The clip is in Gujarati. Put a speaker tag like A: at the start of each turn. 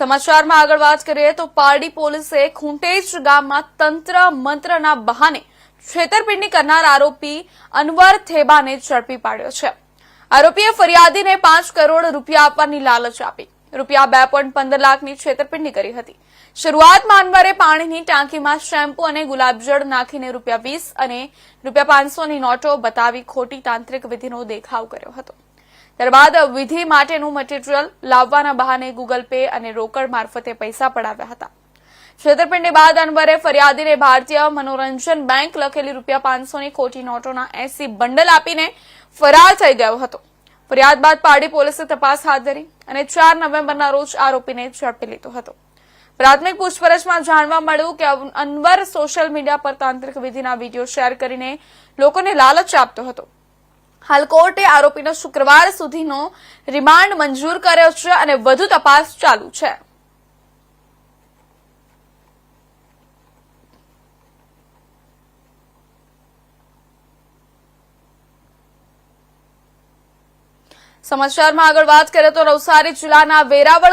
A: સમાચારમાં આગળ વાત કરીએ તો પારડી પોલીસે ખૂંટેજ ગામમાં તંત્ર મંત્રના બહાને છેતરપિંડી કરનાર આરોપી અનવર થેબાને ઝડપી પાડ્યો છે. આરોપીએ ફરિયાદીને પાંચ કરોડ રૂપિયા આપવાની લાલચ આપી. રૂપિયા બે પોઈન્ટ પંદર લાખની છેતરપિંડી કરી હતી. શરૂઆતમાં અનવરે પાણીની ટાંકીમાં શેમ્પુ અને ગુલાબજળ નાખીને રૂપિયા વીસ અને રૂપિયા પાંચસોની નોટો બતાવી ખોટી તાંત્રિક વિધિનો દેખાવ કર્યો હતો. ત્યારબાદ વિધિ માટેનું મટીરીયલ લાવવાના બહાને ગૂગલ પે અને રોકડ મારફતે પૈસા પડાવ્યા હતા. છેતરપિંડી બાદ અનવરે ફરિયાદીને ભારતીય મનોરંજન બેંક લખેલી રૂપિયા પાંચસોની ખોટી નોટોના એસી બંડલ આપીને ફરાર થઈ ગયો હતો. ફરિયાદ બાદ પારડી પોલીસે તપાસ હાથ ધરી અને ચાર નવેમ્બરના રોજ આરોપીને ઝડપી લીધો હતો. પ્રાથમિક પૂછપરછમાં જાણવા મળ્યું કે અનવર સોશિયલ મીડિયા પર તાંત્રિક વિધિના વીડિયો શેર કરીને લોકોને લાલચ આપતો હતો. હાલ કોર્ટે આરોપીનો શુક્રવાર સુધીનો રિમાન્ડ મંજૂર કર્યો છે અને વધુ તપાસ ચાલુ છે. સમાચારમાં આગળ વાત કરીએ તો નવસારી જિલ્લાના વેરાવળ